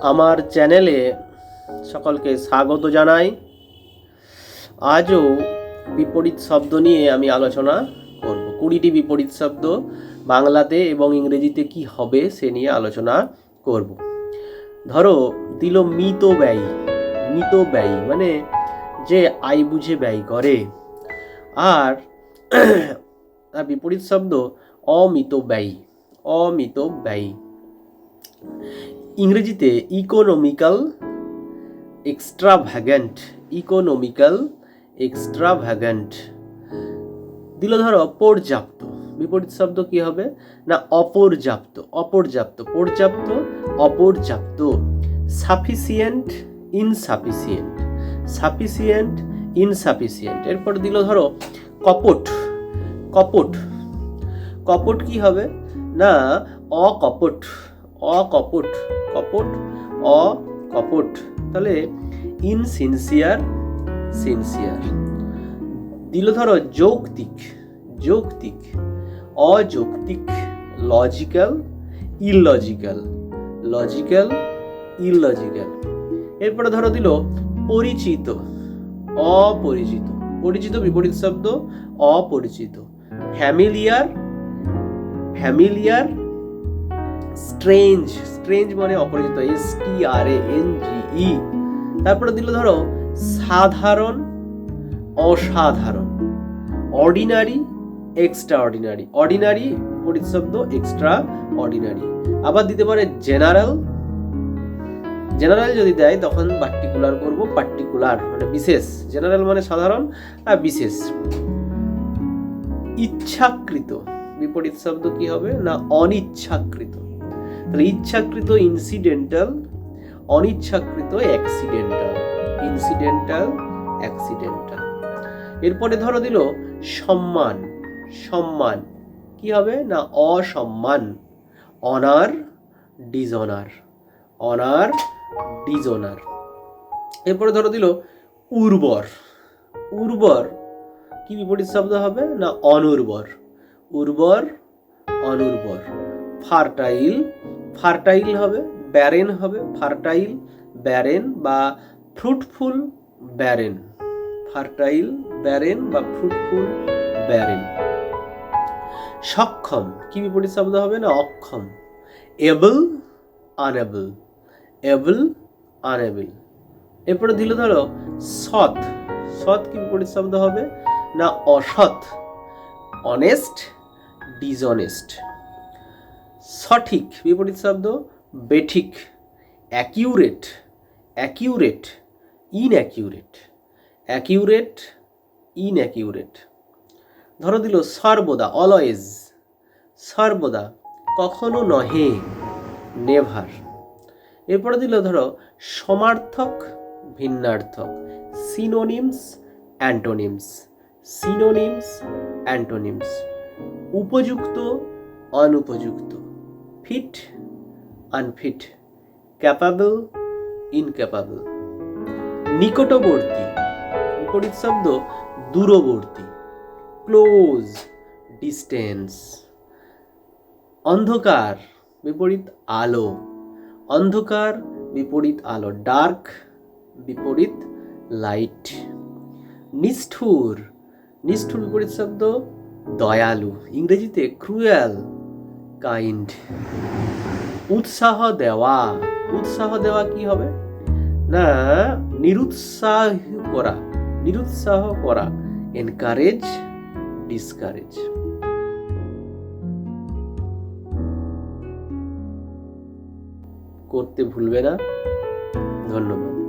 আমার চ্যানেলে সকলকে স্বাগত জানাই। আজও বিপরীত শব্দ নিয়ে আমি আলোচনা করব। কুড়িটি বিপরীত শব্দ, বাংলাতে এবং ইংরেজিতে কি হবে সে নিয়ে আলোচনা করব। ধরো, দিল মিত ব্যয় মিত ব্যয় মানে যে আয় বুঝে ব্যয় করে। আর বিপরীত শব্দ অমিত ব্যয় অমিত ব্যয় ইংরেজিতে ইকোনমিক্যাল এক্সট্রাভ্যাগেন্ট ইকোনমিক্যাল এক্সট্রাভ্যাগেন্ট দিল ধরো পর্যাপ্ত। বিপরীত শব্দ কি হবে? না, অপর্যাপ্ত অপর্যাপ্ত, পর্যাপ্ত, অপর্যাপ্ত। সাফিসিয়েন্ট ইনসাফিসিয়েন্ট সাফিসিয়েন্ট ইনসাফিসিয়েন্ট এরপর দিল ধরো কপট কপট। কপট কি হবে? না, অকপট অকপট, কপট, অকপট। তাহলে ইনসিনসিয়ার সিনসিয়ার দিল ধরো যৌক্তিক যৌক্তিক, অযৌক্তিক লজিক্যাল ইললজিক্যাল লজিক্যাল ইললজিক্যাল এরপরে ধরো দিল পরিচিত, অপরিচিত। পরিচিত বিপরীত শব্দ, অপরিচিত। ফ্যামিলিয়ার ফ্যামিলিয়ার স্ট্রেঞ্জ স্ট্রেঞ্জ মানে অপরিচিত S T R A N G ই তারপরে দিল ধরো, সাধারণ, অসাধারণ। অর্ডিনারি এক্সট্রা অর্ডিনারি অর্ডিনারি বিপরীত শব্দ এক্সট্রা অর্ডিনারি আবার দিতে পারে জেনারেল জেনারেল যদি দেয়, তখন পার্টিকুলার করব পার্টিকুলার মানে বিশেষ। জেনারেল মানে সাধারণ আর বিশেষ। ইচ্ছাকৃত। বিপরীত শব্দ কি হবে? না, অনিচ্ছাকৃত। তাহলে ইচ্ছাকৃত ইনসিডেন্টাল অনিচ্ছাকৃত অ্যাক্সিডেন্টাল ইনসিডেন্টাল অ্যাক্সিডেন্টাল এরপরে ধরো দিল, সম্মান। সম্মান। কি হবে? না, অসম্মান। অনার ডিজনার অনার ডিজনার এরপরে ধরো দিল, উর্বর। উর্বর কি বিপরীত শব্দ হবে? না, অনুর্বর। উর্বর, অনুর্বর। ফার্টাইল ফার্টাইল হবে ব্যারেন হবে ফার্টাইল ব্যারেন বা ফ্রুটফুল ব্যারেন ফার্টাইল ব্যারেন বা ফ্রুটফুল ব্যারেন সক্ষম, কি বিপরীত শব্দ হবে না? অক্ষম। এবল আনএবল এবল আনএবল এরপরে দিল ধরো, সৎ। সৎ কি বিপরীত শব্দ হবে না? অসৎ। Honest dishonest. সঠিক, বিপরীত শব্দ, বেঠিক, accurate accurate, inaccurate accurate, inaccurate. ধরো দিল, সর্বদা, অলওয়েজ, সর্বদা, কখনো নহে, নেভার। এরপরে দিল, ধরো, সমার্থক, ভিন্নার্থক, সিনোনিমস, অ্যান্টোনিমস সিনোনিমস, অ্যান্টোনিমস। উপযুক্ত, অনুপযুক্ত ফিট আনফিট ক্যাপাবল ইনক্যাপাবল নিকটবর্তী, বিপরীত শব্দ, দূরবর্তী ক্লোজ ডিস্টেন্স অন্ধকার, বিপরীত আলো, অন্ধকার, বিপরীত আলো ডার্ক বিপরীত লাইট নিষ্ঠুর নিষ্ঠুর বিপরীত শব্দ দয়ালু, ইংরেজিতে ক্রুয়েল কাইন্ড উৎসাহ দেওয়া। উৎসাহ দেওয়া কি হবে? না, নিরুৎসাহ করা। নিরুৎসাহ করা। এনকারেজ ডিসকারেজ করতে ভুলবে না। ধন্যবাদ।